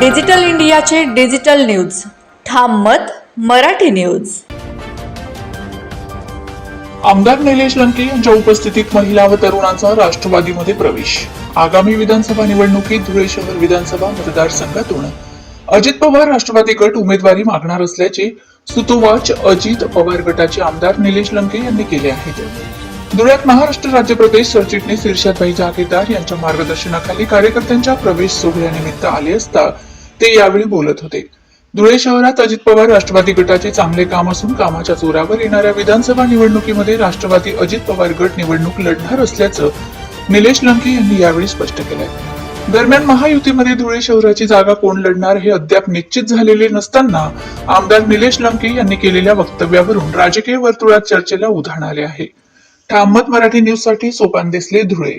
Digital इंडियाचे digital news. ठाम मत मराठी न्यूज. आमदार निलेश लंके यांच्या उपस्थितीत महिला व तरुणांचा राष्ट्रवादीमध्ये प्रवेश. आगामी विधानसभा निवडणुकीत धुळे शहर विधानसभा मतदारसंघातून. अजित पवार राष्ट्रवादी गट उमेदवारी मागणार असल्याचे सुतोवाच अजित पवार गटाचे आमदार निलेश लंके यांनी केले आहेत. धुळ्यात महाराष्ट्र राज्य प्रदेश सरचिटणीस इर्षादभाई जागीरदार यांच्या मार्गदर्शनाखाली कार्यकर्त्यांच्या प्रवेश सोहळ्यानिमित्त आले असता ते यावेळी बोलत होते. धुळे शहरात अजित पवार राष्ट्रवादी गटाचे चांगले काम असून कामाच्या जोरावर येणाऱ्या विधानसभा निवडणुकीमध्ये राष्ट्रवादी अजित पवार गट निवडणूक लढणार असल्याचं निलेश लंके यांनी यावेळी स्पष्ट केलंय. दरम्यान महायुतीमध्ये धुळे शहराची जागा कोण लढणार हे अद्याप निश्चित झालेले नसताना आमदार निलेश लंके यांनी केलेल्या वक्तव्यावरून राजकीय वर्तुळात चर्चेला उधाण आले आहे. ठामत मराठी न्यूजसाठी सोपान देसले धुळे.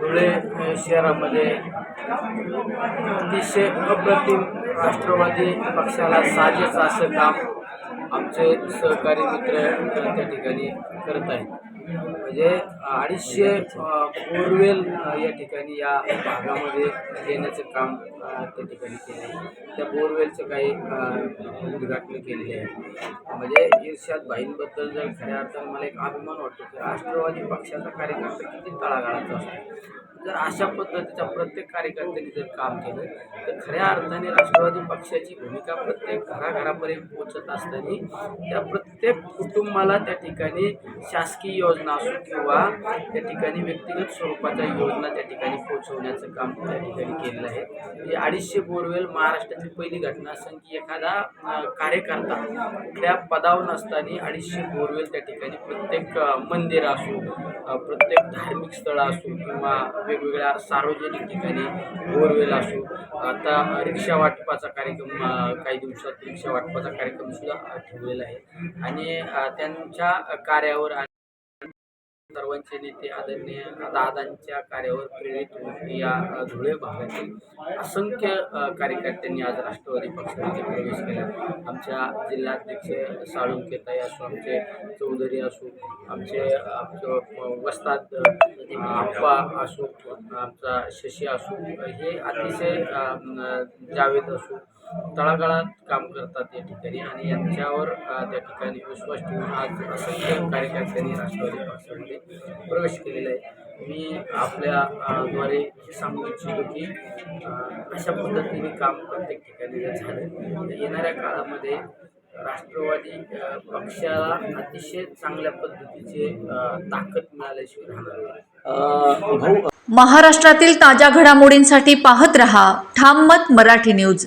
धुळे शहरामध्ये अतिशय अप्रतिम राष्ट्रवादी पक्षाला साजेच असं काम आमचे सहकारी मित्र त्या ठिकाणी करत आहेत. म्हणजे अडीचशे बोरवेल या ठिकाणी या भागामध्ये देण्याचं काम त्या ठिकाणी केलं आहे. त्या बोरवेलचं काही उद्घाटन केलेले आहे. म्हणजे इर्षाद भाईंबद्दल जर खऱ्या अर्थानं मला एक अभिमान वाटतो की राष्ट्रवादी पक्षाचा कार्यकर्ता किती तळागाळाचा असतो. जर अशा पद्धतीच्या प्रत्येक कार्यकर्त्यांनी जर काम केलं तर खऱ्या अर्थाने राष्ट्रवादी पक्षाची भूमिका प्रत्येक घराघरापर्यंत पोचत असताना त्या प्रत्येक कुटुंबाला त्या ठिकाणी शासकीय योजना असो किंवा त्या ठिकाणी व्यक्तिगत स्वरूपाच्या योजना त्या ठिकाणी पोहोचवण्याचं काम त्या ठिकाणी केलेलं आहे. अडीचशे बोरवेल महाराष्ट्रातील पहिली घटना असं की एखादा कार्यकर्ता कुठल्या पदावर नसताना अडीचशे बोरवेल त्या ठिकाणी प्रत्येक मंदिर असो प्रत्येक धार्मिक स्थळ असो किंवा वेगवेगळ्या सार्वजनिक ठिकाणी बोरवेल असो आता रिक्षा वाटपाचा कार्यक्रम काही दिवसात रिक्षा वाटपाचा कार्यक्रम सुद्धा ठेवलेला आहे. आणि त्यांच्या कार्यावर आणि सर्वांचे नेते आदरणीय दादांच्या कार्यावर प्रेरित होऊन या धुळे भागातील असंख्य कार्यकर्त्यांनी आज राष्ट्रवादी पक्षामध्ये प्रवेश केला. आमच्या जिल्हाध्यक्ष साळुंकेताई असो आमचे चौधरी असो आमचे आमचं वस्ताद अप्पा आप्पा असो आमचा शशी असो हे अतिशय जावेद असो तळागाळात काम करतात या ठिकाणी आणि यांच्यावर त्या ठिकाणी विश्वास ठेवून आज असंख्य कार्यकर्त्यांनी राष्ट्रवादी पक्षामध्ये प्रवेश केलेला आहे. मी आपल्या अ, द्वारे हे सांगू इच्छितो की अशा पद्धतीने काम प्रत्येक ठिकाणी जर झालं तर येणाऱ्या काळामध्ये राष्ट्रवादी पक्षाला अतिशय चांगल्या पद्धतीचे ताकद मिळाल्याशिवाय राहणार महाराष्ट्रातील ताज्या घडामोडींसाठी पाहत रहा. ठाम मत मराठी न्यूज.